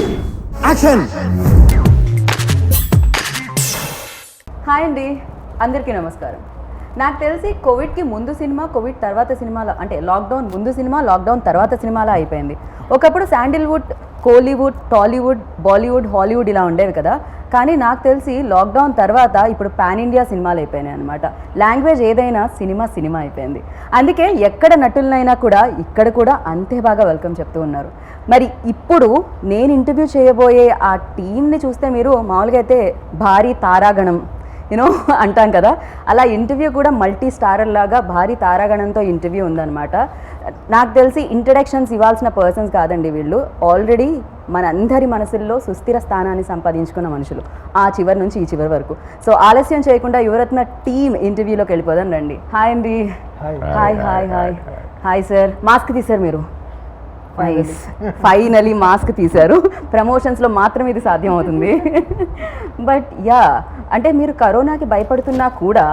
Action hi అండి. అందరికీ నమస్కారం. నాకు తెలిసి కోవిడ్కి ముందు సినిమా కోవిడ్ తర్వాత సినిమాలో అంటే లాక్డౌన్ ముందు సినిమా లాక్డౌన్ తర్వాత సినిమాలో అయిపోయింది. ఒకప్పుడు శాండిల్వుడ్ కోలీవుడ్ టాలీవుడ్ బాలీవుడ్ హాలీవుడ్ ఇలా ఉండేవి కదా. కానీ నాకు తెలిసి లాక్డౌన్ తర్వాత ఇప్పుడు పాన్ ఇండియా సినిమాలు అయిపోయినాయి అనమాట లాంగ్వేజ్ ఏదైనా సినిమా సినిమా అయిపోయింది. అందుకే ఎక్కడ నటులనైనా కూడా ఇక్కడ కూడా అంతే బాగా వెల్కమ్ చెప్తూ ఉన్నారు. మరి ఇప్పుడు నేను ఇంటర్వ్యూ చేయబోయే ఆ టీంని చూస్తే మీరు మామూలుగా అయితే భారీ తారాగణం యూనో అంటాం కదా. అలా ఇంటర్వ్యూ కూడా మల్టీ స్టారర్ లాగా భారీ తారాగణంతో ఇంటర్వ్యూ ఉందన్నమాట. నాకు తెలిసి ఇంట్రడక్షన్స్ ఇవ్వాల్సిన పర్సన్స్ కాదండి వీళ్ళు. ఆల్రెడీ మన అందరి మనసుల్లో సుస్థిర స్థానాన్ని సంపాదించుకున్న మనుషులు. ఆ చివరి నుంచి ఈ చివరి వరకు. సో ఆలస్యం చేయకుండా యువరత్న టీమ్ ఇంటర్వ్యూలోకి వెళ్ళిపోదాం రండి. హాయ్ అండి hi hi hi hi sir mask తీశారు మీరు. నైస్ ఫైనలీ మాస్క్ తీశారు. ప్రమోషన్స్లో మాత్రం ఇది సాధ్యం అవుతుంది బట్ యా అంటే మీరు కరోనాకి భయపడుతున్నా కూడా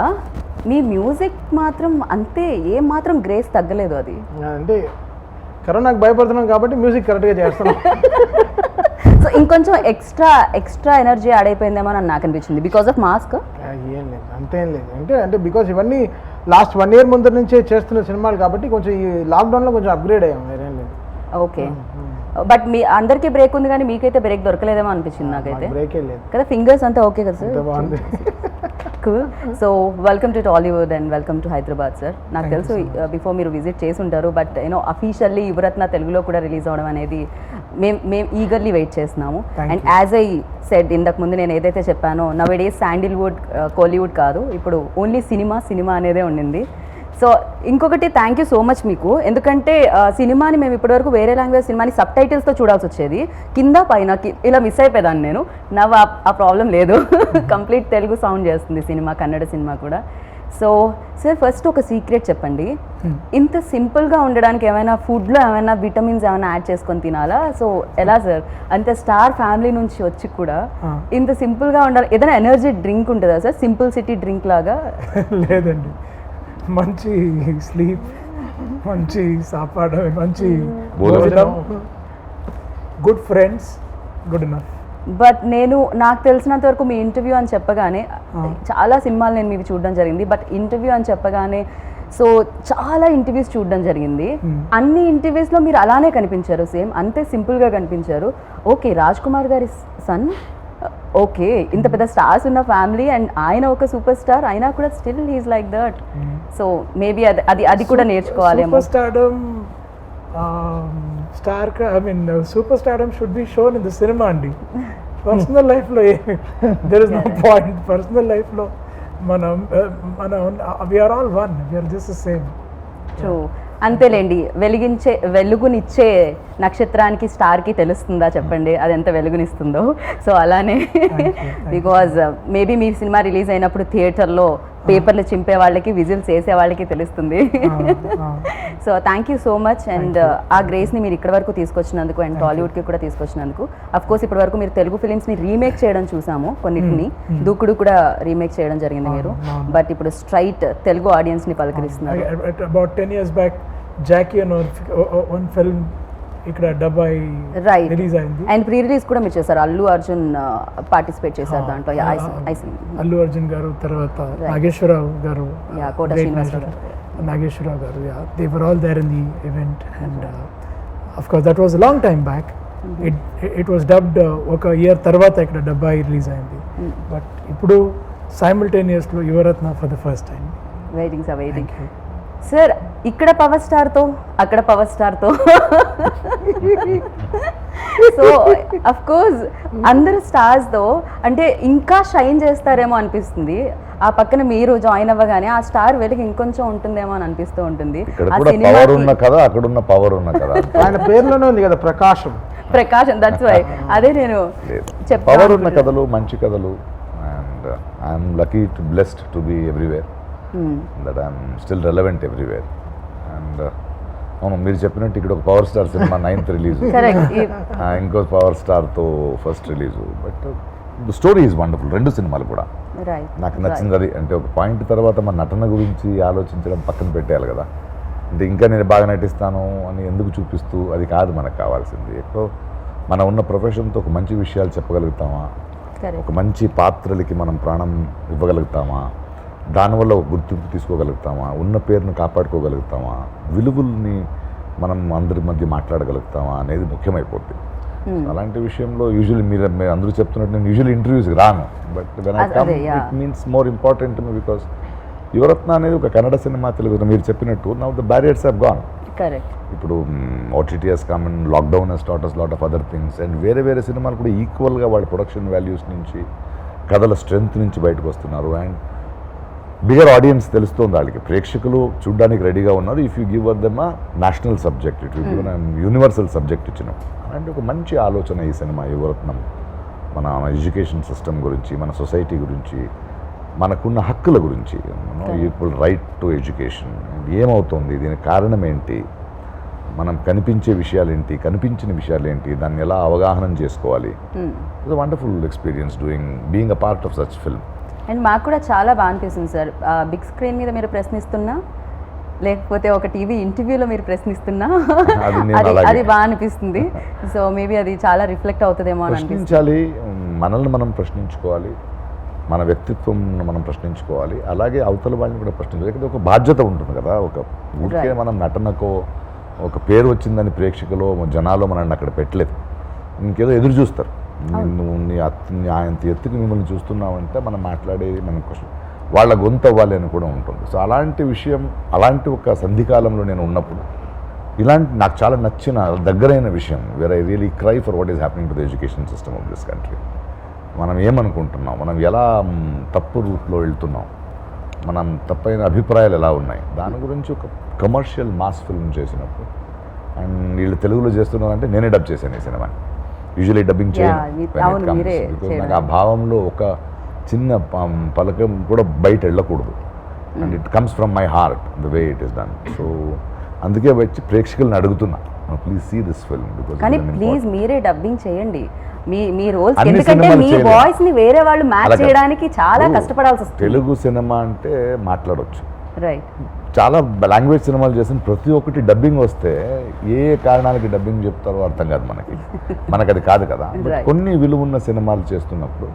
మీ మ్యూజిక్ మాత్రం అంతే ఏం మాత్రం గ్రేస్ తగ్గలేదు అది. అంటే కరోనాకు భయపడుతున్నాం కాబట్టి మ్యూజిక్ కరెక్ట్గా చేస్తున్నాం. సో ఇంకొంచెం ఎక్స్ట్రా ఎక్స్ట్రా ఎనర్జీ యాడ్ అయిపోయిందేమో అని నాకు అనిపించింది. బికాస్ ఆఫ్ మాస్క్ ఏం లేదు. అంతేం లేదు. అంటే అంటే బికాస్ ఇవన్నీ లాస్ట్ వన్ ఇయర్ ముందు నుంచే చేస్తున్న సినిమాలు కాబట్టి కొంచెం ఈ లాక్డౌన్లో కొంచెం అప్గ్రేడ్ అయ్యాం ఓకే. బట్ మీ అందరికీ బ్రేక్ ఉంది కానీ మీకైతే బ్రేక్ దొరకలేదేమో అనిపించింది నాకైతే. కదా ఫింగర్స్ అంతా ఓకే కదా sir? So welcome to Tollywood and welcome to Hyderabad sir నాకు తెలుసు బిఫోర్ మీరు విజిట్ చేసి ఉంటారు బట్ యూనో అఫీషియల్లీ యువరత్న తెలుగులో కూడా రిలీజ్ అవ్వడం అనేది మేము మేము ఈగర్లీ వెయిట్ చేస్తున్నాము. అండ్ యాజ్ ఐ సెడ్ ఇంతకు ముందు నేను ఏదైతే చెప్పానో nowadays Sandalwood Kollywood uh, కాదు ఇప్పుడు ఓన్లీ సినిమా సినిమా అనేదే ఉండింది. సో ఇంకొకటి థ్యాంక్ యూ సో మచ్ మీకు. ఎందుకంటే సినిమాని మేము ఇప్పటివరకు వేరే లాంగ్వేజ్ సినిమాని సబ్ టైటిల్స్తో చూడాల్సి వచ్చేది. కింద పైన ఇలా మిస్ అయిపోయేదాన్ని నేను. నవ్వు ఆ- ప్రాబ్లం లేదు. కంప్లీట్ తెలుగు సౌండ్ చేస్తుంది సినిమా కన్నడ సినిమా కూడా. సో సార్ ఫస్ట్ ఒక సీక్రెట్ చెప్పండి. ఇంత సింపుల్గా ఉండడానికి ఏమైనా ఫుడ్లో ఏమైనా విటమిన్స్ ఏమైనా యాడ్ చేసుకొని తినాలా? సో ఎలా సార్ అంత స్టార్ ఫ్యామిలీ నుంచి వచ్చి కూడా. ఇంత సింపుల్గా ఉండాలి. ఏదైనా ఎనర్జీ డ్రింక్ ఉంటుందా సార్ సింపుల్ సిటీ డ్రింక్ లాగా? లేదండి. మంచి స్లీప్ మంచి సాపాడు మంచి భోజనం. Good friends good enough but నేను నాకు తెలిసినంత వరకు మీ ఇంటర్వ్యూ అని చెప్పగానే చాలా సినిమాలు నేను మీకు చూడడం జరిగింది. బట్ ఇంటర్వ్యూ అని చెప్పగానే సో చాలా ఇంటర్వ్యూస్ చూడడం జరిగింది. అన్ని ఇంటర్వ్యూస్లో మీరు అలానే కనిపించారు సేమ్ అంతే సింపుల్గా కనిపించారు. ఓకే రాజ్ కుమార్ గారి సన్ ఓకే ఇంత పెద్ద స్టార్స్ ఉన్న ఫ్యామిలీ అండ్ ఆయన ఒక సూపర్ స్టార్ అయినా కూడా still he's like that. So maybe అది అది అది కూడా నేర్చుకోవాలేమో. Stardom star I mean super stardom should be shown in the cinema అండి. పర్సనల్ లైఫ్లో there is no point personal లైఫ్లో మనం మనం we are all one we are just same true అంతేలేండి వెలిగించే వెలుగునిచ్చే నక్షత్రానికి స్టార్కి తెలుస్తుందా చెప్పండి అది ఎంత వెలుగునిస్తుందో. సో అలానే because maybe me cinema release అయినప్పుడు థియేటర్లో పేపర్లు చింపే వాళ్ళకి విజిల్స్ వేసే వాళ్ళకి తెలుస్తుంది. So thank you so much and ఆ గ్రేస్ని మీరు ఇక్కడ వరకు తీసుకొచ్చినందుకు అండ్ టాలీవుడ్కి కూడా తీసుకొచ్చినందుకు. అఫ్ కోర్స్ ఇప్పటి వరకు మీరు తెలుగు ఫిలిమ్స్ని రీమేక్ చేయడం చూసాము కొన్నిటిని. దూకుడు కూడా రీమేక్ చేయడం జరిగింది మీరు. బట్ ఇప్పుడు స్ట్రైట్ తెలుగు ఆడియన్స్ని పలకరిస్తున్నారు. About ten years back Jackie అని వన్ ఫిల్మ్ ఇక్కడ డబ్బాయి రైట్ రిలీజ్ అయింది. అండ్ ప్రీ రిలీజ్ కూడా మీరు చేశారు. అల్లు అర్జున్ పార్టిసిపేట్ చేశారు దాంట్లో. అల్లు అర్జున్ గారు తర్వాత నాగేశ్వరరావు గారు Kota Srinivasarao Nageswararao garu they were all there in the event and of course that was long time back it it was dubbed ఒక ఇయర్ తర్వాత ఇక్కడ డబ్బాయి రిలీజ్ అయింది. బట్ ఇప్పుడు సైమిల్టేనియస్లో Yuvaratna for the first time waiting sir waiting sir ఇక్కడ power స్టార్తో అక్కడ power స్టార్తో సో అఫ్ కోర్స్ అందరు స్టార్స్తో అంటే ఇంకా షైన్ చేస్తారేమో అనిపిస్తుంది. ఆ పక్కన మీరు జాయిన్ అవ్వగానే ఆ స్టార్ వెలుగు ఇంకొంచెం ఉంటుందేమో అని అనిపిస్తూ ఉంటుంది. పవర్ ఉన్న కదా అక్కడున్న పవర్ ఉన్న కదా. ఆయన పేరులోనే ఉంది కదా ప్రకాశం. ప్రకాశం దట్స్ వై అదే నేను పవర్ ఉన్న కథలు మంచి కథలు and I'm lucky to blessed to be everywhere that I'm still relevant everywhere and అవును మీరు చెప్పినట్టు ఇక్కడ ఒక power star cinema ninth release ఇంకో power స్టార్తో first release but story is wonderful రెండు సినిమాలు కూడా. నాకు నచ్చింది అది. అంటే ఒక పాయింట్ తర్వాత మన నటన గురించి ఆలోచించడం పక్కన పెట్టేయాలి కదా. అంటే ఇంకా నేను బాగా నటిస్తాను అని ఎందుకు చూపిస్తూ అది కాదు మనకు కావాల్సింది. ఎక్కువ మన ఉన్న ప్రొఫెషన్తో ఒక మంచి విషయాలు చెప్పగలుగుతామా? ఒక మంచి పాత్రలకి మనం ప్రాణం ఇవ్వగలుగుతామా? దానివల్ల ఒక గుర్తింపు తీసుకోగలుగుతామా? ఉన్న పేరును కాపాడుకోగలుగుతామా? విలువల్ని మనం అందరి మధ్య మాట్లాడగలుగుతామా అనేది ముఖ్యమైపోతుంది అలాంటి విషయంలో యూజువల్లీ మీరు మీరు అందరూ చెప్తున్నట్టు నేను యూజువల్లీ ఇంటర్వ్యూస్కి రాను. బట్ వెన్ ఐ అదే, come yeah. It means more important because Yuvarathna అనేది ఒక కన్నడ సినిమా తెలుగు మీరు చెప్పినట్టు now the barriers have gone ఇప్పుడు OTTs common lockdown starts lot of other things and వేరే వేరే సినిమాలు కూడా ఈక్వల్గా వాళ్ళ ప్రొడక్షన్ వాల్యూస్ నుంచి కథల స్ట్రెంగ్త్ నుంచి బయటకు వస్తున్నారు. అండ్ బిగర్ ఆడియన్స్ తెలుస్తుంది వాళ్ళకి. ప్రేక్షకులు చూడడానికి రెడీగా ఉన్నారు. If you give uh them national subject it you universal subject ఇచ్చిన. అలాంటి ఒక మంచి ఆలోచన ఈ సినిమా యువరత్నం. మన ఎడ్యుకేషన్ సిస్టమ్ గురించి మన సొసైటీ గురించి మనకున్న హక్కుల గురించి. ఈక్వల్ రైట్ టు ఎడ్యుకేషన్ ఏమవుతుంది? దీనికి కారణం ఏంటి? మనం కనిపించే విషయాలు ఏంటి? కనిపించిన విషయాలు ఏంటి? దాన్ని ఎలా అవగాహన చేసుకోవాలి? It's wonderful experience doing being a part of such film and మాకు కూడా చాలా బాగా అనిపిస్తుంది సార్. బిగ్ స్క్రీన్ మీద మీరు ప్రశ్నిస్తున్నా లేకపోతే ఒక టీవీ ఇంటర్వ్యూలో మీరు ప్రశ్నిస్తున్నా అది అది బాగా అనిపిస్తుంది. సో మేబీ అది చాలా రిఫ్లెక్ట్ అవుతుందేమో ప్రశ్నించాలి మనల్ని మనం ప్రశ్నించుకోవాలి మన వ్యక్తిత్వం మనం ప్రశ్నించుకోవాలి అలాగే అవతల వాళ్ళని కూడా ప్రశ్నించాలి. ఎందుకంటే ఒక బాధ్యత ఉంటుంది కదా ఒక ఊరికే. మనం నటనకో ఒక పేరు వచ్చిందని ప్రేక్షకులు జనాలు మనల్ని అక్కడ పెట్టలేదు. ఇంకేదో ఎదురు చూస్తారు. నిన్ను నీ అత్ ఎత్తుకు మిమ్మల్ని చూస్తున్నామంటే మనం మాట్లాడేది మనం వాళ్ళ గొంతు అవ్వాలి అని కూడా ఉంటుంది. సో అలాంటి విషయం అలాంటి ఒక సంధికాలంలో నేను ఉన్నప్పుడు ఇలాంటి నాకు చాలా నచ్చిన దగ్గరైన విషయం where I really cry for what is happening to the education system of this country మనం ఏమనుకుంటున్నాం? మనం ఎలా తప్పు రూట్లో వెళ్తున్నాం? మనం తప్పైన అభిప్రాయాలు ఎలా ఉన్నాయి? దాని గురించి ఒక కమర్షియల్ మాస్ ఫిల్మ్ చేసినప్పుడు అండ్ వీళ్ళు తెలుగులో చేస్తున్నారంటే నేనే డబ్ చేశాను ఈ సినిమా యూజువలీ డబ్బింగ్ చేయడం. నాకు ఆ భావంలో ఒక చిన్న పలకం కూడా బయట వెళ్ళకూడదు. And it comes from my heart the way it is done so అందుకే వచ్చి ప్రేక్షకులను అడుగుతున్నా. ప్లీజ్ సీ దిస్ ఫిల్మ్ కానీ ప్లీజ్ మీరే డబ్బింగ్ చేయండి. మీ మీ రోల్స్ ఎందుకంటే మీ. వాయిస్ని వేరే వాళ్ళు మ్యాచ్. చేయడానికి చాలా ఇప్పుడు కష్టపడాల్సి వస్తుంది. తెలుగు సినిమా అంటే మాట్లాడొచ్చు. రైట్ చాలా లాంగ్వేజ్ సినిమాలు చేసిన ప్రతి ఒక్కటి డబ్బింగ్ వస్తే ఏ కారణాలకి డబ్బింగ్ చెప్తారో అర్థం కాదు మనకి. మనకు అది కాదు. కదా. కొన్ని విలువున్న సినిమాలు చేస్తున్నప్పుడు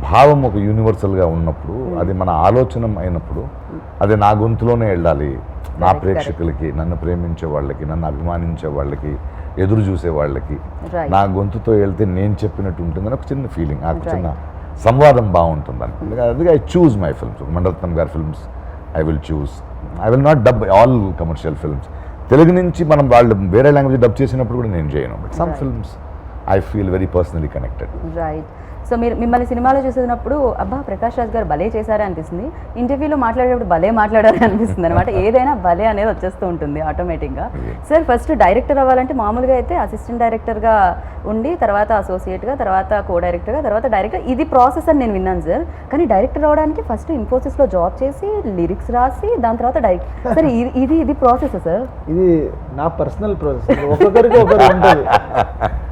భావం ఒక యూనివర్సల్గా ఉన్నప్పుడు అది మన ఆలోచన అయినప్పుడు అది నా గొంతులోనే వెళ్ళాలి. నా ప్రేక్షకులకి నన్ను ప్రేమించే వాళ్ళకి నన్ను అభిమానించే వాళ్ళకి ఎదురు చూసే వాళ్ళకి. నా గొంతుతో వెళ్తే నేను చెప్పినట్టు ఉంటుందని ఒక చిన్న ఫీలింగ్ నాకు. చిన్న సంవాదం బాగుంటుందని అందుకే I choose my films Maniratnam గారి films I will choose I will not dub all commercial films Telugu నుంచి మనం వాళ్ళు వేరే లాంగ్వేజ్ డబ్ చేసినప్పుడు కూడా నేను చేయను. But some. Films I feel very personally connected right so మీరు మిమ్మల్ని సినిమాలో చూసినప్పుడు అబ్బా ప్రకాష్ రాజ్ గారు భలే చేశారే అనిపిస్తుంది. ఇంటర్వ్యూలో మాట్లాడేటప్పుడు భలే మాట్లాడారే అనిపిస్తుంది అనమాట ఏదైనా భలే అనేది వచ్చేస్తూ ఉంటుంది ఆటోమేటిక్గా. సార్ ఫస్ట్ డైరెక్టర్ అవ్వాలంటే మామూలుగా అయితే అసిస్టెంట్ డైరెక్టర్గా ఉండి తర్వాత అసోసియేట్గా తర్వాత కో డైరెక్టర్గా తర్వాత డైరెక్టర్. ఇది ప్రాసెస్ అని నేను విన్నాను సార్. కానీ డైరెక్టర్ అవ్వడానికి ఫస్ట్ ఇన్ఫోసిస్లో జాబ్ చేసి లిరిక్స్ రాసి దాని తర్వాత డైరెక్ట్ సార్ ఇది ఇది ప్రాసెస్ సార్? ఇది నా పర్సనల్ ప్రాసెస్. ఒక్కొక్కరికి ఒకరు ఉంటుంది.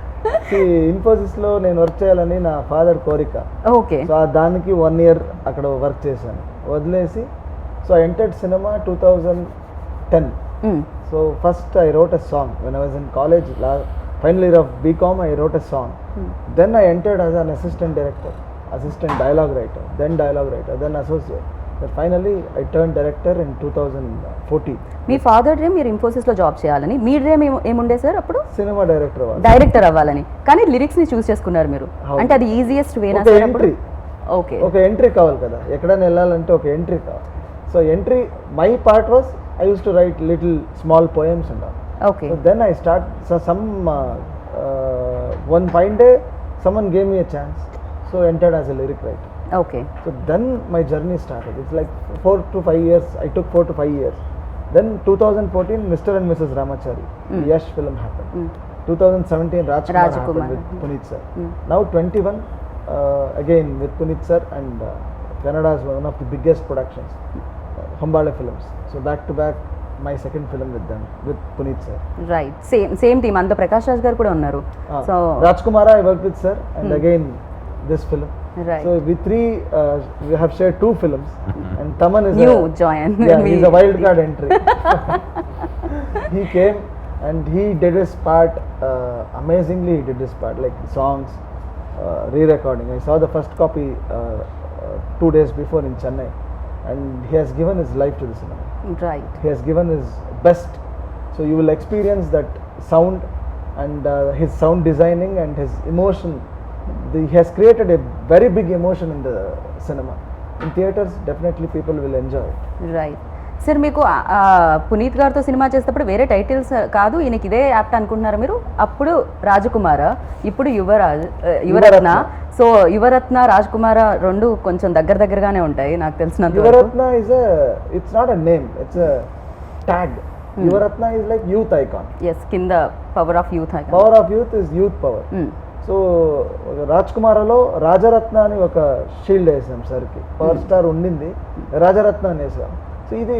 ఇన్ఫోసిస్లో నేను వర్క్ చేయాలని నా ఫాదర్ కోరిక. ఓకే. సో దానికి వన్ ఇయర్ అక్కడ వర్క్ చేశాను. వదిలేసి so I entered cinema two thousand ten so first I wrote a song when I was in college final year of BCom I wrote a song then I entered as an assistant director assistant dialogue writer then dialogue writer then associate finally I turn director in two thousand fourteen me father dream మీరు ఇన్ఫోసిస్లో job చేయాలని మీ dream ఏము- ఏముండే sir అప్పుడు? Cinema director director అవ్వాలని. కానీ లిరిక్స్ని చూస్ చేసుకున్నారు మీరు. అంటే అది ఈజియెస్ట్ వేనా ఎంట్రీ ఓకే ఒక ఎంట్రీ కావాలి కదా. ఎక్కడైనా వెళ్ళాలంటే ఒక ఎంట్రీ కావాలి. So entry my part was I use to write little small poems and okay then I start some one fine day someone gave me a chance so entered as a lyric writer okay so then my journey started it's like four to five years I took four to five years then two thousand fourteen Mr and Mrs Ramachari Yash film happen two thousand seventeen Raj Rajkumar. With Puneeth sir now twenty one again with Puneeth sir and Kannada's one of the biggest productions Hombale films so back to back my second film with them with Puneeth sir right same same team అంత ప్రకాష్ రాజ్ గారు కూడా ఉన్నారు. So Raj Kumar I work with sir and again this film Right. So Vitri, uh, we have shared two films, mm-hmm. and Taman is new giant. join. Yeah, he's a wild card entry. he came and he did his part uh, amazingly. He did his part like songs, uh, re-recording. I saw the first copy uh, uh, two days before in Chennai, and he has given his life to the cinema. Right. He has given his best. So you will experience that sound and uh, his sound designing and his emotion He has created a very big emotion in the cinema. In theaters, definitely people will enjoy it. Right sir మీకు పునీత్ గారితో cinema చేసేటప్పుడు వేరే titles కాదు ఈయనకి ఇదే apt అనుకుంటున్నారా మీరు అప్పుడు రాజకుమార ఇప్పుడు యువరాజ్ యువరత్న యువరత్న. సో యువరత్న రాజకుమార రెండు కొంచెం దగ్గర దగ్గరగానే ఉంటాయి నాకు is a, it's not a name, it's a tag. Yuvaratna is like youth icon. Yes కింద power of youth Power of youth is youth power. Hmm. So Raj కుమారలో Rajaratna అని ఒక షీల్డ్ వేసాం సార్కి. పవర్ స్టార్ ఉండింది. రాజరత్న అని వేసాం. సో ఇది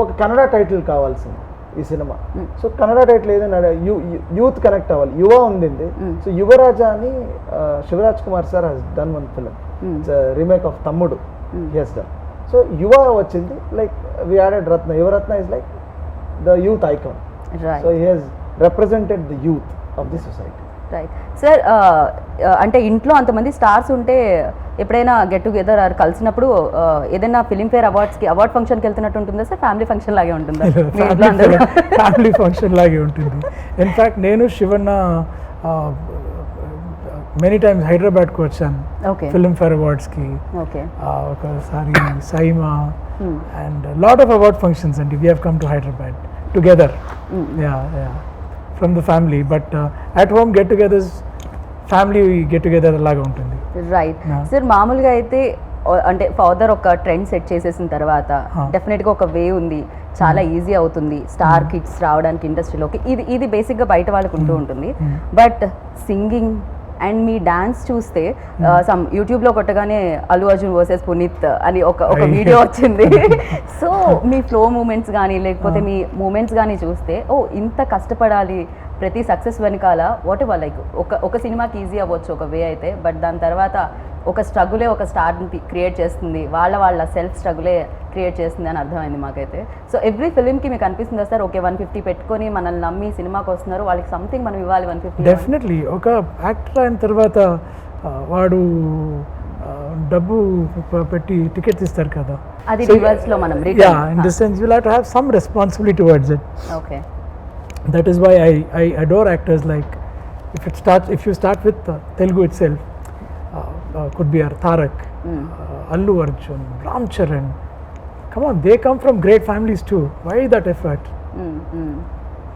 ఒక కన్నడ టైటిల్ కావాల్సింది ఈ సినిమా. సో కన్నడ టైటిల్ ఏదైనా యూత్ కనెక్ట్ అవ్వాలి. యువ ఉండింది. సో యువరాజా అని Shivaraj Kumar sir he's done one film remake of Thammudu. He's done so యువ వచ్చింది. Like we added Ratna. Yuvarathna is like the youth icon so he he's represented the youth of the society right sir అంటే ఇంట్లో అంతమంది stars ఉంటే ఎప్పుడైనా get together or కలిసినప్పుడు ఏదైనా Filmfare అవార్డ్స్కి అవార్డ్ ఫంక్షన్కి వెళ్తున్నట్టు ఉంటుందా సార్? ఫ్యామిలీ ఫంక్షన్ లాగే ఉంటుందా? ఫ్యామిలీ ఫంక్షన్ లాగే ఉంటుంది. ఇన్ఫ్యాక్ట్ నేను శివన్న మెనీ టైమ్స్ హైదరాబాద్కి వచ్చాను. ఓకే. ఫిల్మ్ఫేర్ అవార్డ్స్కి. ఓకే. ఒకసారి SIIMA and lot of award functions అండి. We have come to Hyderabad together ya ya from the family but at home get togethers family get together లాగా ఉంటుంది. Right. Sir మామూలుగా అయితే ఓ- అంటే ఫాదర్ ఒక trend set చేసేసిన తర్వాత. డెఫినెట్గా ఒక వే ఉంది. చాలా ఈజీ అవుతుంది. స్టార్ కిడ్స్ రావడానికి ఇండస్ట్రీలోకి ఇది ఇది బేసిక్గా బయట వాళ్ళకు ఉంటూ ఉంటుంది. బట్ సింగింగ్ అండ్ మీ డాన్స్ చూస్తే సమ్ యూట్యూబ్లో కొట్టగానే అల్లు అర్జున్ వర్సెస్ పునీత్ అని ఒక ఒక. వీడియో వచ్చింది. సో మీ ఫ్లో మూమెంట్స్ కానీ లేకపోతే మీ మూమెంట్స్ కానీ చూస్తే ఓ ఇంత కష్టపడాలి ప్రతి సక్సెస్ వెనకాల వాట్ ఎవర్ లైక్ ఒక ఒక సినిమాకి ఈజీ అవ్వచ్చు ఒక వే అయితే బట్ దాని తర్వాత ఒక స్ట్రగులే ఒక స్టార్ని క్రియేట్ చేస్తుంది వాళ్ళ వాళ్ళ సెల్ఫ్ స్ట్రగులే క్రియేట్ చేస్తుంది అని అర్థమైంది మాకైతే. సో ఎవ్రీ ఫిలింకి మీకు అనిపిస్తుంది సార్? ఓకే వన్ ఫిఫ్టీ పెట్టుకొని మనల్ని నమ్మి సినిమాకి వస్తున్నారు వాళ్ళకి సంథింగ్ మనం ఇవ్వాలి వన్ ఫిఫ్టీ డెఫినెట్లీ ఒక యాక్టర్ అయిన తర్వాత వాడు డబ్బు పెట్టి టికెట్స్ ఇస్తారు కదా. అది reverse లో మనం. Ya in this sense will have some responsibility towards it okay that is why I, I adore actors like if it starts if you start with uh, Telugu itself uh, uh could be Artharak, uh, mm. Allu Arjun, Ram Charan. Come on, they come from great families too. Why that effort? Mm, mm.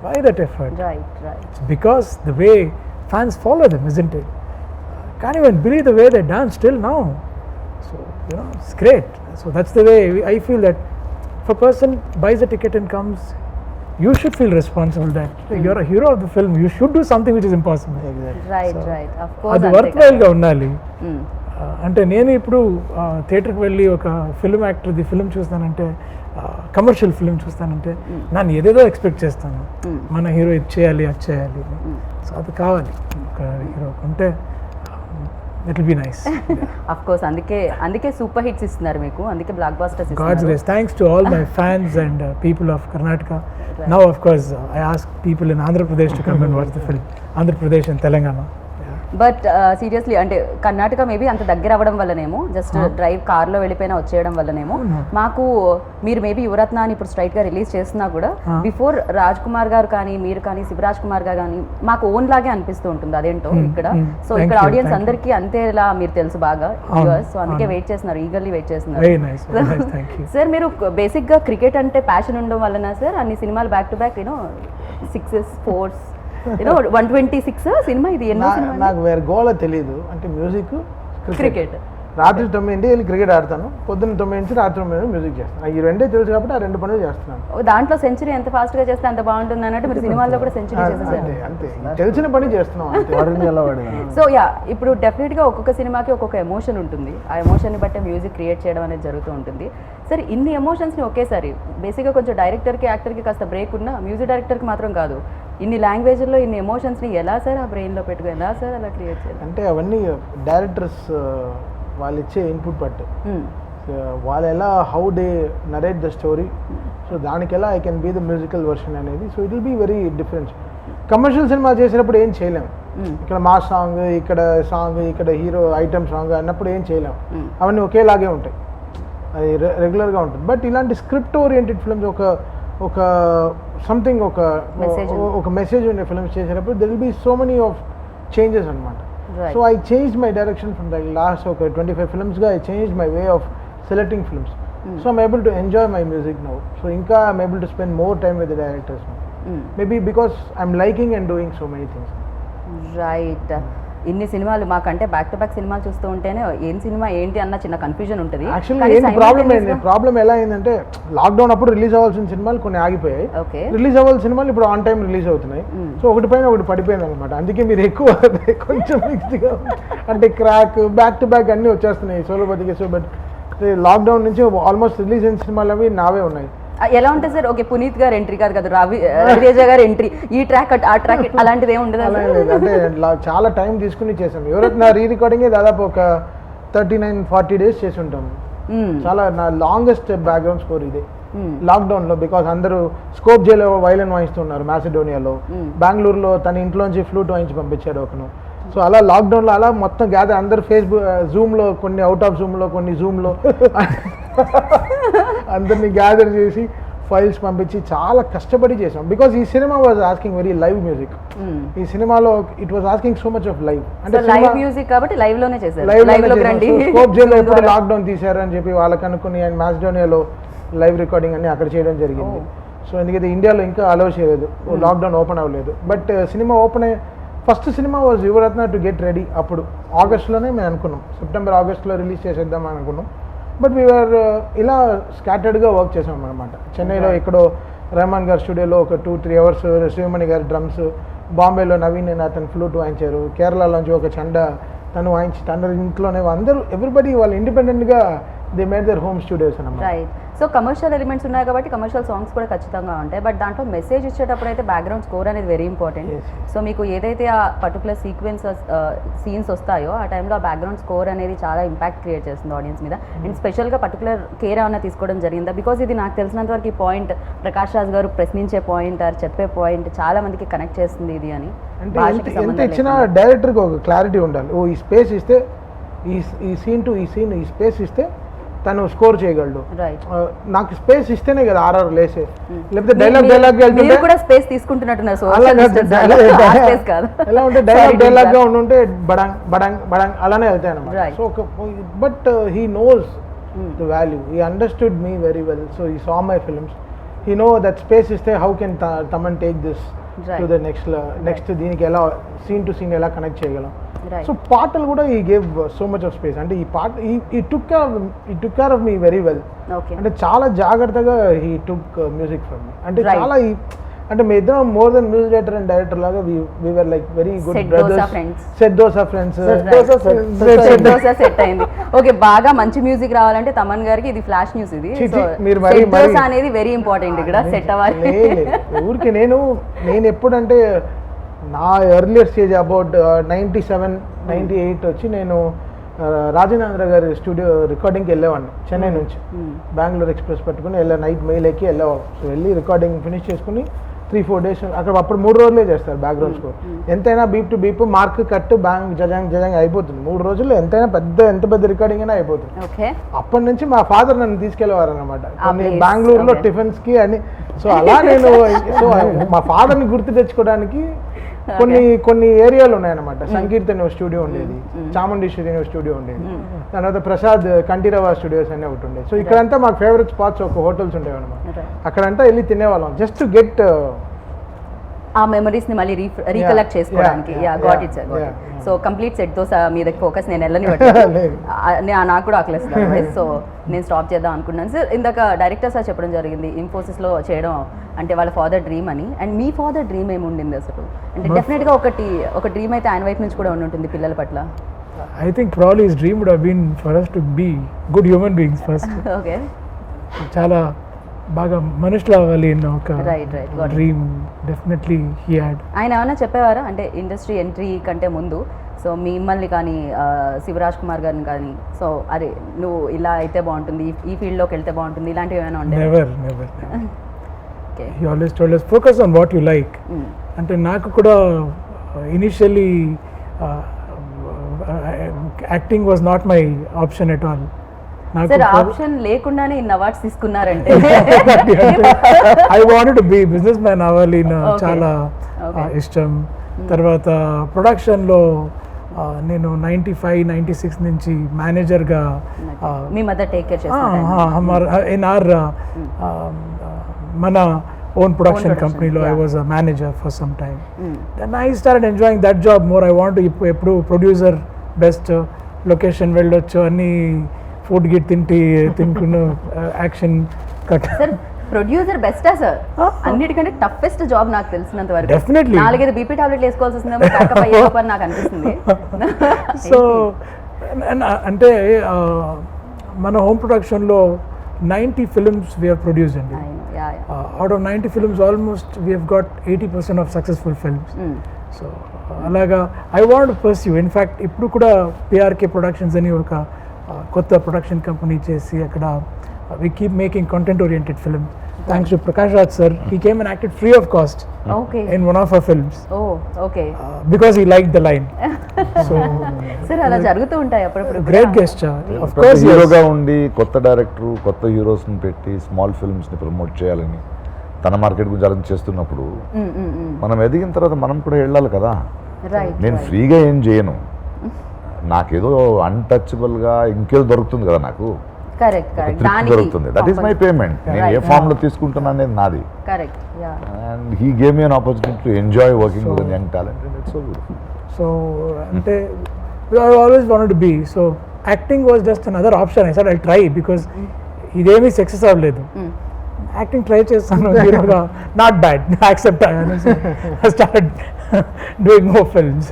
Why that effort? Right, right. It's because the way fans follow them, isn't it? Can't even believe the way they dance till now. So you know, it's great. So that's the way I feel that if a person buys a ticket and comes, you should feel responsible that you're a hero of the film. You should do something which is impossible. Right right of అది worth వైల్గా ఉండాలి. ఆ, అంటే నేను ఇప్పుడు థియేటర్కి వెళ్ళి ఒక ఫిల్మ్ యాక్టర్ది ఫిల్మ్ చూస్తానంటే కమర్షియల్ ఫిల్మ్ చూస్తానంటే నన్ను ఏదేదో ఎక్స్పెక్ట్ చేస్తాను. మన హీరో ఇది చేయాలి అది చేయాలి సో అది కావాలి. ఒక హీరో ఉంటే will be nice of course అందుకే అందుకే సూపర్ హిట్స్ ఇస్తున్నారు మీకు. అందుకే blockbusters God's grace thanks to all my fans and people of Karnataka now of course I ask people in Andhra Pradesh to come and watch the film Andhra Pradesh and Telangana but seriously అంటే Karnataka maybe అంత దగ్గర అవ్వడం వల్లనేమో just drive కార్లో వెళ్ళిపోయినా వచ్చేయడం వల్లనేమో మాకు మీరు మేబీ యువరత్న అని ఇప్పుడు స్ట్రైట్గా రిలీజ్ చేస్తున్నా కూడా బిఫోర్ రాజ్ కుమార్ గారు కానీ మీరు కానీ శివరాజ్ కుమార్ గారు కానీ మాకు ఓన్ లాగే అనిపిస్తూ ఉంటుంది అదేంటో ఇక్కడ. Mm. సో Thank ఇక్కడ ఆడియన్స్. అందరికీ అంతేలా మీరు తెలుసు బాగా. సో అందుకే. వెయిట్ చేస్తున్నారు ఈగర్లీ వెయిట్ చేస్తున్నారు. సార్ మీరు బేసిక్గా క్రికెట్ అంటే ప్యాషన్ ఉండడం వలన సార్ అన్ని సినిమాలు back to back you know sixes fours you know one twenty six cinema ఇది ఎన్నో నాకు వేరే గోల తెలియదు అంటే మ్యూజిక్ క్రికెట్ రాత్రి తొమ్మిది వెళ్ళి క్రికెట్ ఆడతాను. పొద్దున్న తొమ్మిది నుంచి రాత్రి తొమ్మిది మ్యూజిక్ చేస్తాను. ఈ రెండే తెలుసు కాబట్టి ఆ రెండు పనులు చేస్తున్నాను. దాంట్లో సెంచరీ ఎంత ఫాస్ట్గా చేస్తే అంత బాగుంటుంది అన్నట్టు మీరు సినిమాల్లో కూడా సెంచరీ అంతే అంతే. తెలిసిన పని చేస్తున్నాం సో యా ఇప్పుడు డెఫినెట్గా ఒక్కొక్క సినిమాకి ఒక్కొక్క ఎమోషన్ ఉంటుంది. ఆ ఎమోషన్ని బట్టి మ్యూజిక్ క్రియేట్ చేయడం అనేది జరుగుతూ ఉంటుంది. సరే ఇన్ని ఎమోషన్స్ని ఒకేసారి బేసిక్గా కొంచెం డైరెక్టర్కి యాక్టర్కి కాస్త బ్రేక్ ఉన్న మ్యూజిక్ డైరెక్టర్కి మాత్రం కాదు. ఇన్ని లాంగ్వేజ్లో ఇన్ని ఎమోషన్స్ని ఎలా సార్ ఆ బ్రెయిన్లో పెట్టుకుని ఎలా సార్ అలా క్రియేట్ చేయాలి అంటే అవన్నీ డైరెక్టర్స్ వాళ్ళు ఇచ్చే ఇన్పుట్ Hmm. వాళ్ళు ఎలా how they narrate the story so దానికి ఎలా I can be the musical version అనేది. So it will be very difference commercial cinema చేసినప్పుడు ఏం చేయలేం. Mm. ఇక్కడ మా సాంగ్ ఇక్కడ సాంగ్ ఇక్కడ హీరో ఐటమ్ సాంగ్ అన్నప్పుడు ఏం చేయలేం. Mm. అవన్నీ ఒకేలాగే ఉంటాయి. అది రెగ్యులర్గా ఉంటుంది. బట్ ఇలాంటి స్క్రిప్ట్ ఓరియంటెడ్ ఫిల్మ్స్ ఒక ఒక సంథింగ్ ఒక Message ఓ- ఒక మెసేజ్ ఉండే ఫిల్మ్స్ చేసేటప్పుడు there will be so many of changes అనమాట Right. So I change my direction from the last ఒక twenty five ఫిల్మ్స్గా I change my way of selecting films so I'm able to enjoy my music now so ఇంకా I'm able to spend more time with directors Mm. Maybe because I'm liking and doing so many things right ఇన్ని సినిమాలు మాకంటే back to back సినిమాలు చూస్తూ ఉంటేనే ఏం cinema ఏంటి అన్న చిన్న కన్ఫ్యూజన్ ఉంటుంది. యాక్చువల్లీ ప్రాబ్లం ఏంటి ప్రాబ్లం ఎలా అయిందంటే లాక్డౌన్ అప్పుడు రిలీజ్ అవ్వాల్సిన సినిమాలు కొన్ని ఆగిపోయాయి. రిలీజ్ అవ్వాల్సిన సినిమాలు ఇప్పుడు ఆన్ టైం రిలీజ్ అవుతున్నాయి. Mm. సో ఒకటి పైన ఒకటి పడిపోయింది అనమాట అందుకే మీరు ఎక్కువ కొంచెం అంటే క్రాక్ బ్యాక్ టు బ్యాక్ అన్నీ వచ్చేస్తున్నాయి. సోలో బతికే సో బట్ లాక్డౌన్ నుంచి ఆల్మోస్ట్ రిలీజ్ అయిన సినిమాలు అవి నావే ఉన్నాయి. ఎలా ఉంటుంది సార్ ఓకే పునీత్ గారు ఎంట్రీ కాదు కదా రవి రవితేజ గారు ఎంట్రీ ఈ ట్రాక్ ఆ ట్రాక్ అలాంటిది ఏమి ఉండదు అంటే చాలా టైం తీసుకుని చేసాం. ఎవరైతే నా రీ రికార్డింగే దాదాపు ఒక థర్టీ నైన్ ఫార్టీ డేస్ చేసి ఉంటాం. చాలా నా లాంగెస్ట్ బ్యాక్గ్రౌండ్ స్కోర్ ఇదే. లాక్డౌన్లో బికాస్ అందరూ స్కోప్ జైలో వైలన్ వాయిస్తున్నారు మాసిడోనియాలో. బెంగళూరులో తన ఇంట్లోంచి ఫ్లూట్ వాయించి పంపించాడు ఒకను. సో అలా లాక్డౌన్లో అలా మొత్తం గ్యాదర్ అందరు ఫేస్బుక్ జూమ్లో కొన్ని అవుట్ ఆఫ్ జూమ్లో కొన్ని జూమ్లో అందరిని గ్యాదర్ చేసి ఫైల్స్ పంపించి చాలా కష్టపడి చేసాం బికాస్ ఈ cinema was asking very live music ఈ సినిమాలో it was asking so much of live live music కాబట్టి లైవ్లోనే చేశారు. లైవ్ రండి స్కోప్ జైల్లో ఎప్పుడు లాక్డౌన్ తీశారు అని చెప్పి వాళ్ళకి అనుకుని అండ్ మాసిడోనియాలో లైవ్ రికార్డింగ్ అన్ని అక్కడ చేయడం జరిగింది. సో ఎందుకంటే ఇండియాలో ఇంకా అలౌ చేయలేదు. లాక్డౌన్ ఓపెన్ అవ్వలేదు. బట్ సినిమా ఓపెన్ అయ్యి first cinema was Yuvarathna to get ready అప్పుడు. ఆగస్ట్లోనే మేము అనుకున్నాం. సెప్టెంబర్ ఆగస్ట్లో రిలీజ్ చేసేద్దాం అనుకున్నాం. బట్ వీఆర్ ఇలా స్కాటర్డ్గా వర్క్ చేసాం అనమాట చెన్నైలో ఎక్కడో రెహమాన్ గారి స్టూడియోలో ఒక టూ త్రీ అవర్స్ శివమణి గారి డ్రమ్స్ బాంబేలో నవీన్ అని అతను ఫ్లూట్ వాయించారు. కేరళలోంచి ఒక చండ తను వాయించి తన ఇంట్లోనే అందరూ ఎవ్రీబడి వాళ్ళు ఇండిపెండెంట్గా they made their home studios అన్నమాట. రైట్ సో కమర్షియల్ ఎలిమెంట్స్ ఉన్నాయి కాబట్టి కమర్షియల్ సాంగ్స్ కూడా ఖచ్చితంగా ఉంటాయి. బట్ దాంట్లో మెసేజ్ ఇచ్చేటప్పుడు అయితే బ్యాక్గ్రౌండ్ స్కోర్ అనేది వెరీ ఇంపార్టెంట్ సో మీకు ఏదైతే ఆ పర్టికులర్ సీక్వెన్స్ సీన్స్ వస్తాయో ఆ టైంలో ఆ బ్యాక్గ్రౌండ్ స్కోర్ అనేది చాలా ఇంపాక్ట్ క్రియేట్ చేస్తుంది ఆడియన్స్ మీద. అండ్ స్పెషల్గా పర్టికులర్ కేర్ ఏమైనా తీసుకోవడం జరిగిందా? బికాజ్ ఇది నాకు తెలిసినంత వరకు ఈ పాయింట్ ప్రకాష్ రాజ్ గారు ప్రశ్నించే పాయింట్ ఆర్ చెప్పే పాయింట్ చాలా మందికి కనెక్ట్ చేస్తుంది ఇది అని ఎంత ఇచ్చినా. డైరెక్టర్కి ఒక క్లారిటీ ఉండాలి. ఓ ఈ స్పేస్ ఇస్తే ఈ ఈ సీన్ టు ఈ సీన్ ఈ స్పేస్ ఇస్తే తను స్కోర్ చేయగలడు నాకు స్పేస్ ఇస్తేనే కదా ఆర్ఆర్ లేసే Hmm. లేకపోతే డైలాగ్ డైలాగ్ వెళ్తుంటే కూడా స్పేస్ తీసుకుంటున్నట్టున్నారు ఎలా ఉంటే డైలాగ్ డైలాగ్గా interrupt. ఉండుంటే బడంగ్ బడంగ్ బడంగ్ అలానే వెళ్తాయి అనమాట. So but he knows. The value he understood me very well so ఈ saw my films he know that space ఇస్తే how can Thaman take this. To the next next దీనికి ఎలా సీన్ టు సీన్ ఎలా connect చేయగలం. So పాటలు కూడా ఈ gave so much of space అంటే ఈ పాట ఈ టుక్ కేర్ ఆఫ్ ఈ took care of me very well అంటే చాలా జాగ్రత్తగా he took music from me అంటే. చాలా ఈ- అంటే మీ ఇద్దరం more than music director and director లాగా we're like very good Set those are brothers. Set those friends set అయింది. ఓకే బాగా మంచి మ్యూజిక్ రావాలంటే తమన్ గారికి ఇది ఫ్లాష్ న్యూస్ ఇది. మీరు మరి- అనేది వెరీ ఇంపార్టెంట్ ఇక్కడ సెట్ అవ్వాలి. ఊరికి నేను నేను ఎప్పుడంటే నా earlier stage about ninety seven ninety eight వచ్చి నేను ఆ, రాజేంద్ర గారి స్టూడియో రికార్డింగ్కి వెళ్ళేవాడిని చెన్నై నుంచి. బెంగళూరు ఎక్స్ప్రెస్ పట్టుకుని వెళ్ళా నైట్ మెయిల్ ఎక్కి వెళ్ళేవాళ్ళం. సో వెళ్ళి రికార్డింగ్ ఫినిష్ చేసుకుని త్రీ ఫోర్ డేస్ అక్కడ అప్పుడు మూడు రోజులే చేస్తారు బ్యాక్గ్రౌండ్ స్కోర్ ఎంతైనా beep to beep mark cut bang జజాంగ్ జజాంగ్ అయిపోతుంది. మూడు రోజుల్లో ఎంతైనా పెద్ద ఎంత పెద్ద రికార్డింగ్ అయినా అయిపోతుంది. అప్పటి నుంచి మా ఫాదర్ నన్ను తీసుకెళ్ళేవారు అనమాట బెంగళూరులో okay. టిఫిన్స్కి అని. సో అలా నేను సో మా father ని గుర్తు తెచ్చుకోవడానికి కొన్ని కొన్ని ఏరియాలు ఉన్నాయన్నమాట. సంకీర్తన్ స్టూడియో ఉండేది. చాముండేశ్వరి స్టూడియో ఉండేది. దాని తర్వాత ప్రసాద్ కంఠీరవ స్టూడియోస్ అనే ఒకటి ఉండేది. సో ఇక్కడంతా మాకు ఫేవరెట్ స్పాట్స్ ఒక హోటల్స్ ఉండేవి అనమాట అక్కడంతా వెళ్ళి తినేవాళ్ళం. జస్ట్ టు గెట్ ఆ మెమరీస్ని మళ్ళీ రీకలెక్ట్ చేసుకోవడానికి. Yeah got it sir. So complete సెట్తో మీద ఫోకస్ నేను వెళ్ళని. నాకు కూడా ఆకలిస్తుంది సో నేను స్టాప్ చేద్దాం అనుకున్నాను. సార్ ఇందాక డైరెక్టర్ సార్ చెప్పడం జరిగింది ఇన్ఫోసిస్లో చేయడం అంటే వాళ్ళ ఫాదర్ డ్రీమ్ అని. అండ్ మీ ఫాదర్ డ్రీమ్ ఏమి ఉండింది అసలు? అంటే డెఫినెట్గా ఒకటి ఒక డ్రీమ్ అయితే ఆయన వైపు నుంచి కూడా ఉండి ఉంటుంది పిల్లల పట్ల. Think probably his dream would have been for us to be good human beings first. Okay చాలా బాగా మనుషులు అవ్వాలి అన్న ఒక got it. Dream definitely he had ఆయన ఏమైనా చెప్పేవారా? అంటే ఇండస్ట్రీ ఎంట్రీ కంటే ముందు. సో మిమ్మల్ని కానీ శివరాజ్ కుమార్ గారిని కానీ సో అరే నువ్వు ఇలా అయితే బాగుంటుంది ఈ- ఫీల్డ్లోకి వెళ్తే బాగుంటుంది ఇలాంటివి ఏమైనా ఉండే? Never never okay he always told us focus on what you like అంటే నాకు కూడా initially acting was not my option at all sir option లేకుండానే ఇన్ని అవార్డ్స్ తీసుకున్నారంటే. I want be business man అవ్వాలి చాలా ఇష్టం. Hmm. తర్వాత ప్రొడక్షన్లో నేను నైన్టీ ఫైవ్ నైంటీ సిక్స్ నుంచి మేనేజర్గా hmm. ఎన్ఆర్ hmm. మన own production company I was a manager for some time then I start enjoying that job more I want ఎప్పుడు ప్రొడ్యూసర్ బెస్ట్ లొకేషన్ వెళ్ళొచ్చు అన్నీ ఫుడ్ గిట్ తింటి తింటున్న యాక్షన్ కట్ సార్ ప్రొడ్యూసర్ బెస్టా సార్. అన్నిటికంటే టఫెస్ట్ జాబ్ నాకు తెలిసినంత వరకు Definitely. నాలుగైదు బీపీ టాబ్లెట్లు వేసుకోవాల్సి లోపల నాకు అనిపిస్తుంది సో అంటే uh, మన హోమ్ ప్రొడక్షన్లో నైంటీ ఫిల్మ్స్ వీఆర్ ప్రొడ్యూస్ అండి. Out of ninety films almost we have got eighty percent of successful films. So అలాగా I want pursue in fact ఇప్పుడు కూడా పిఆర్కే ప్రొడక్షన్స్ అని ఒక uh, కొత్త ప్రొడక్షన్ కంపెనీ చేసి అక్కడ we keep making content oriented film thanks to Prakash Raj sir he came and acted free of cost okay in one of our films oh okay because he like the line so sir అలా జరుగుతూ ఉంటాయి అప్పుడప్పుడు great guest of course హీరోగా ఉండి కొత్త director కొత్త హీరోస్ని పెట్టి small ఫిల్మ్స్ని promote చేయాలని తన మార్కెట్ గురించి ఆలోచన చేస్తున్నప్పుడు మనం ఎదిగిన తర్వాత మనం కూడా వెళ్ళాలి కదా. రైట్ నేను ఫ్రీగా ఏం చేయను. నాకేదో అన్టచబుల్గా ఇంకేదో దొరుకుతుంది కదా నాకు. దొరుకుతుంది. దట్ ఈస్ మై పేమెంట్ నేను ఏ. ఫామ్లో తీసుకుంటున్నా అనేది నాది. Yeah and he gave an opportunity to enjoy working with young talent and it's so అంటే I always want to be so acting was just another option I sir I try because ఇదేమీ success అవ్వలేదు. Acting try చేస్తాను. Not bad accept start doing more films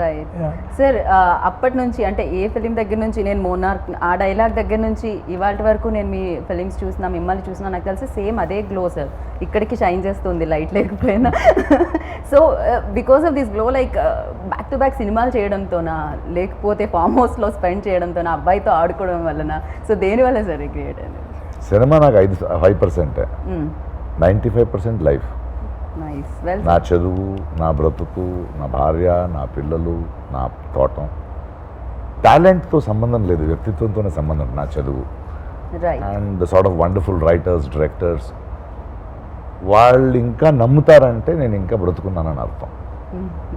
right. Sir అప్పటి నుంచి అంటే ఏ film దగ్గర నుంచి నేను మోనార్క్ ఆ డైలాగ్ దగ్గర నుంచి ఇవాళ వరకు నేను మీ ఫిలిమ్స్ చూసినా మిమ్మల్ని చూసినా నాకు తెలిసి సేమ్ అదే గ్లో సార్ ఇక్కడికి షైన్ చేస్తుంది లైట్ లేకపోయినా. So because of this glow like back to back సినిమాలు చేయడంతోనా లేకపోతే ఫామ్ హౌస్లో స్పెండ్ చేయడంతోనా అబ్బాయితో ఆడుకోవడం వలన. సో దేనివల్ల సార్ క్రియేట్ అయింది? సినిమా నాకు ఐదు five percent ninety five percent life నా చదువు నా బ్రతుకు నా భార్య నా పిల్లలు నా తోటం. టాలెంట్తో సంబంధం లేదు వ్యక్తిత్వంతోనే సంబంధం నా చదువు and sort of wonderful writers directors. వాళ్ళు ఇంకా నమ్ముతారంటే నేను ఇంకా బ్రతుకున్నానని అర్థం.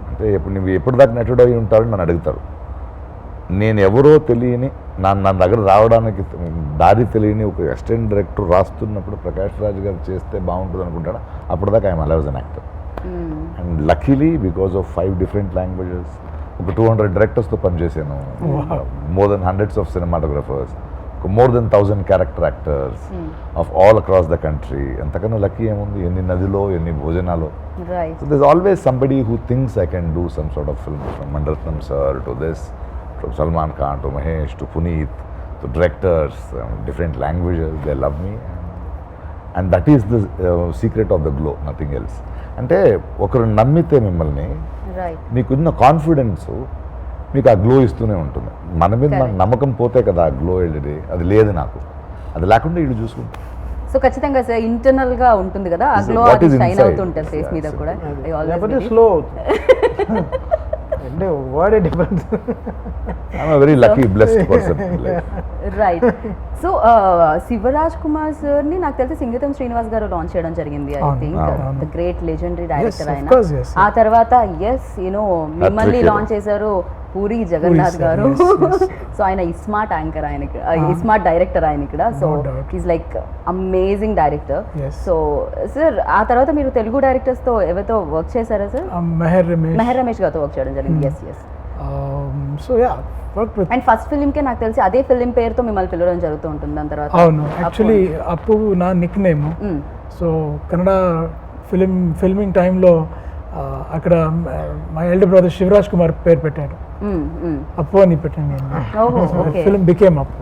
అంటే ఇప్పుడు నువ్వు ఎప్పుడు దాకా నటుడు అయి ఉంటారని నన్ను అడుగుతారు. నేను ఎవరో తెలియని నా నా దగ్గర రావడానికి దారి తెలియని ఒక అసిస్టెంట్ డైరెక్టర్ రాస్తున్నప్పుడు ప్రకాష్ రాజ్ గారు చేస్తే బాగుంటుంది అనుకుంటాడు? అప్పుడు దాకా I'm always an actor. And luckily because of five different languages ఒక టూ హండ్రెడ్ డైరెక్టర్స్తో పనిచేశాను. More than hundreds of cinematographers ఒక more than thousand character actors of all across the country ఎంతకన్నా lucky ఏముంది? ఎన్ని నదిలో ఎన్ని భోజనాలు. Right So there's always somebody who thinks I can do some sort of film, from Mandaratnam sir to this, from Salman Khan to Mahesh to Puneet to directors, um, different languages, they love me. And, that is the uh, secret of the glow, nothing else. అంటే ఒకరు నమ్మితే మిమ్మల్ని right మీకున్న confidence మీకు ఆ glow ఇస్తూనే ఉంటుంది మన మీద మన. నమ్మకం పోతే కదా ఆ గ్లో వెళ్ళేది అది లేదు నాకు అది లేకుండా ఇటు చూసుకుంటా సో ఖచ్చితంగా సార్ ఇంటర్నల్గా ఉంటుంది కదా ఆ గ్లో అది షైన్. అవుతుంటుంది ఫేస్ మీద it's కూడా. స్లో అంటే word difference I'm very lucky blessed person right so Shivaraj Kumar సార్ని నాకు తెలిసి సింగీతం శ్రీనివాస్ గారు లాంచ్ చేయడం జరిగింది I think. The great legendary director ఆయన. ఆ తర్వాత ఎస్ యూనో మిమ్మల్ని. లాంచ్ చేశారు పూరి జగన్నాథ్ గారు. సో ఆయన ఇస్మార్ట్ యాంకర్ ఆయన ఇస్మార్ట్ డైరెక్టర్ ఆయన ఇక్కడ so. Is like amazing director. So sir ఆ తర్వాత మీరు తెలుగు డైరెక్టర్స్తో ఎవరితో వర్క్ చేశారా సార్ మెహర్ రమేష్ మెహర్ రమేష్ గారితో వర్క్ చేయడం జరిగింది. Yes yes so yeah and first film కే నాకు తెలిసి అదే ఫిలిం పేరుతో మిమ్మల్ని పిలవడం జరుగుతూ ఉంటుంది దాని తర్వాత అవును. యాక్చువల్లీ అప్పు నా nickname. So Kannada film filming టైంలో అక్కడ మా ఎల్డర్ బ్రదర్ శివరాజ్ కుమార్ పేరు పెట్టాడు. అప్పు అని పెట్టాను నేను. ఓహో okay. Film became Appu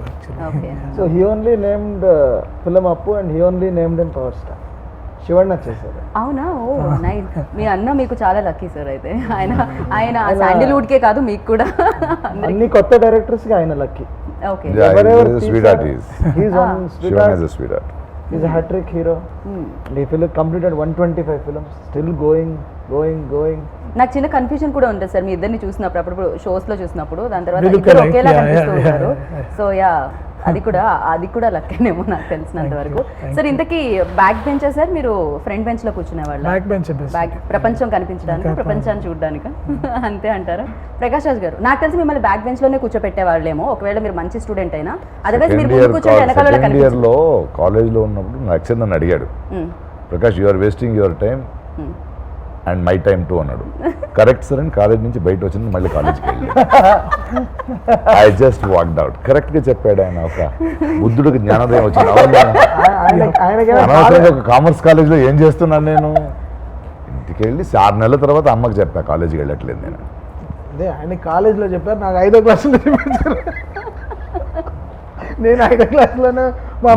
he only named uh, film Appu and he only named him Power Star. Shivanna చేశారు. అవునా? ఓ నైస్. మీ అన్న మీకు చాలా లక్కీ సార్ అయితే. ఆయన ఆయన శాండిల్వుడ్కే కాదు మీకు కూడా. అన్ని కొత్త డైరెక్టర్స్కి ఆయన lucky okay. Sweet one Shivan is sweetheart is a hat trick hero ఈ film completed one twenty five films still going going going నాకు చిన్న కన్ఫ్యూజన్ కూడా ఉంటుంది సార్ మీ ఇద్దరిని చూసినప్పుడు అప్పుడు షోస్లో చూసినప్పుడు దాని తర్వాత ఇద్దరు. ఒకేలా కనిపిస్తూ ఉంటారు. సో యా అది కూడా అది కూడా లక్కేనేమో నాకు తెలిసినంత వరకు. సార్ ఇంతకీ బ్యాక్ బెంచా సార్ మీరు ఫ్రంట్ బెంచ్లో కూర్చునే వాళ్ళ బ్యాక్ బెంచ్ బ్యాక్ ప్రపంచం కనిపించడానికి ప్రపంచాన్ని చూడడానికి? అంతే అంటారా? ప్రకాష్ రాజ్ గారు నాకు తెలిసి మిమ్మల్ని బ్యాక్ బెంచ్లోనే కూర్చోపెట్టే వాళ్ళేమో ఒకవేళ మీరు మంచి స్టూడెంట్ అయినా. అదర్వైజ్ మీరు ముందు ఇయర్ కూర్చొని వెనకాల సెకండ్ ఇయర్లో కాలేజ్లో ఉన్నప్పుడు నా అక్షర్ నన్ను అడిగాడు. Prakash you are wasting your time and my time too అన్నాడు. కరెక్ట్ సార్ అని కాలేజ్ నుంచి బయట వచ్చిన మళ్ళీ కాలేజ్కి వెళ్ళి ఐ జస్ట్ వాక్డ్ అవుట్ కరెక్ట్గా చెప్పాడు ఆయన ఒక బుద్ధుడికి జ్ఞానోదయం వచ్చింది. అనవసరంగా ఒక కామర్స్ కాలేజ్లో ఏం చేస్తున్నాను నేను? ఇంటికి వెళ్ళి ఆరు నెలల తర్వాత అమ్మకి చెప్పా కాలేజీకి వెళ్ళట్లేదు నేను. అదే ఆయన కాలేజ్లో చెప్పారు నాకు ఐదో క్లాసులో చూపించారు నేను ఐదో క్లాస్లోనే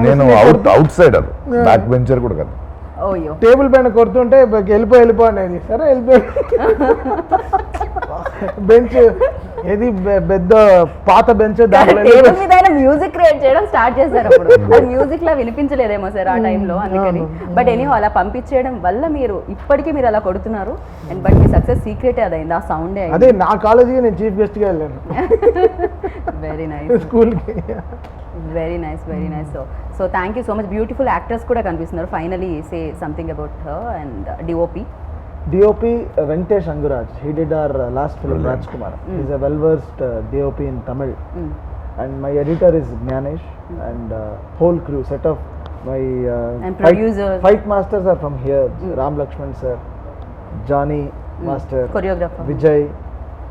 నేను out outsider backbencher కూడా కదా. టేబుల్ పైన కొడుతుంటే వెళ్ళిపో వెళ్ళిపో అనేది. సరే వెళ్ళిపో. బెంచ్ ఏది పెద్ద పాత బెంచ్ దాంట్లో టేబుల్ వెళ్ళిపో- మీద ఆయన మ్యూజిక్ క్రియేట్ చేయడం స్టార్ట్ చేశారు అప్పుడు. అది మ్యూజిక్ లా వినిపించలేదేమో సార్ ఆ టైంలో అందుకని. బట్ ఎనీ అలా పంపించేయడం వల్ల మీరు ఇప్పటికీ మీరు అలా కొడుతున్నారు. అండ్ బట్ మీ సక్సెస్ సీక్రెటే అదైంది ఆ సౌండే అదే నా కాలేజీకి నేను చీఫ్ గెస్ట్గా వెళ్ళాను. వెరీ నైస్ స్కూల్కి very nice very nice so so thank you so much beautiful actors కూడా కనిపిస్తున్నారు. Finally say something about her and DOP DOP uh, Ventesh Anguraj, he did our uh, last film Brilliant. Rajkumar. Mm. He's a well versed uh, DOP in Tamil. Mm. And my editor is Gyanesh, mm. and uh, whole crew, set of my uh, and fight, producers. fight masters are from here mm. Ram Lakshman sir, Johnny mm. Master, choreographer Vijay,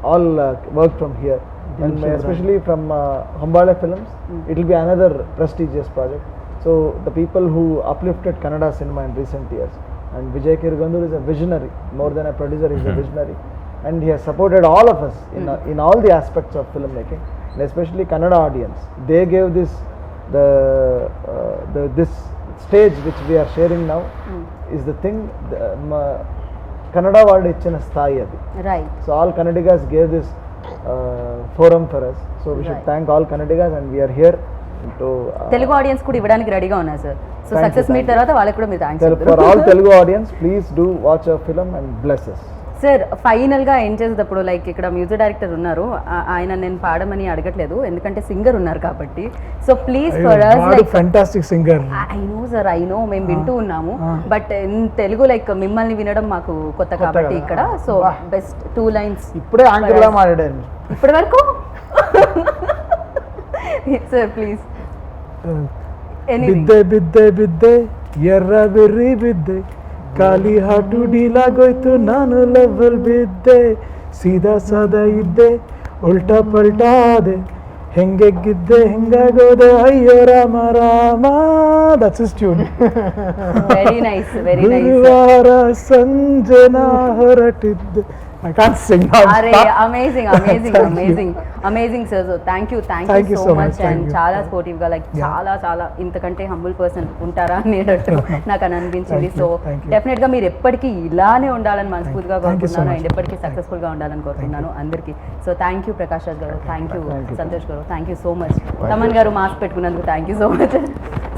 all uh, work from here. And uh, especially from uh, Hambala Films, mm. it will be another prestigious project. So, the people who uplifted Kannada cinema in recent years, and Vijay Kirgandur is a visionary more than a producer he is a hmm. visionary. And he has supported all of us in, hmm. in all the aspects of filmmaking and especially Kannada audience. They gave this the, uh, the this stage which we are sharing now hmm. is the thing Kannada world ichina sthayi adi. Right. So all kannadigas gave this uh, forum for us. So we should thank all kannadigas and we are here Telugu audience కూడా ఇవ్వడానికి రెడీగా ఉన్నారు sir so success meet. తర్వాత వాళ్ళకి కూడా మీరు thanks all Telugu audience, please do watch our film and bless us. Sir ఫైనల్గా ఏం చేసేటప్పుడు లైక్ ఇక్కడ మ్యూజిక్ డైరెక్టర్ ఉన్నారు. ఆయన నేను పాడమని అడగట్లేదు ఎందుకంటే సింగర్ ఉన్నారు కాబట్టి. So please for fantastic singer I know sir I know మేము వింటూ ఉన్నాము. బట్ తెలుగు లైక్ మిమ్మల్ని వినడం మాకు కొత్త కాబట్టి. ఇక్కడ. సో. బెస్ట్ టూ లైన్స్ ఇప్పుడే యాంకర్లా మాట్లాడాను ఇప్పటి వరకు? ಸರ್ ಪ್ಲೀಸ್ uh, ಬಿದ್ದೆ ಬಿದ್ದೆ ಬಿದ್ದೆ ಎರ್ರ ಬೆರ್ರಿ ಬಿದ್ದೆ. ಖಾಲಿ ಹಾಟು ಡೀಲಾಗೋಯ್ತು ನಾನು ಲವಲ್ ಬಿದ್ದೆ. ಸೀದಾ ಸಾದಾ ಇದ್ದೆ ಉಲ್ಟಾ ಪಲ್ಟಾದೆ ಆದೆ. ಹೆಂಗೆಗ್ಗಿದ್ದೆ ಹೆಂಗಾಗೋದೆ ಅಯ್ಯೋ Rama Rama. That's is tune very nice ಗುರುವಾರ ಸಂಜೆ ನಾ ಹೊರಟಿದ್ದೆ. I can't sing amazing sir so thank you thank you so much and. చాలా స్పోర్టివ్గా లైక్. చాలా చాలా ఇంతకంటే హంబుల్ పర్సన్ ఉంటారా అనేటట్టు నాకు అని అనిపించింది సో. డెఫినెట్గా మీరు ఎప్పటికీ ఇలానే ఉండాలని మనస్ఫూర్తిగా much. అండ్ ఎప్పటికీ సక్సెస్ఫుల్గా ఉండాలని కోరుకుంటున్నాను అందరికీ. So thank you Prakash Raj garu. Thank you. Santosh garu. Thank you so much Thaman garu mask పెట్టుకున్నందుకు thank you so much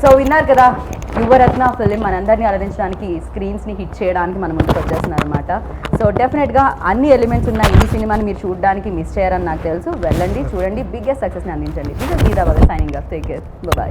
so విన్నారు కదా యువరత్న ఫిలిం మనందరినీ అలరించడానికి స్క్రీన్స్ని హిట్ చేయడానికి మన ముందుకు వచ్చేస్తున్నారు అనమాట సో డెఫినెట్గా అన్ని ఎలిమెంట్స్ ఉన్న ఈ సినిమాని మీరు చూడడానికి మిస్ చేయరని నాకు తెలుసు. వెళ్ళండి చూడండి బిగ్గెస్ట్ సక్సెస్ని అందించండి. This is Geetha Bhagat signing off take care bye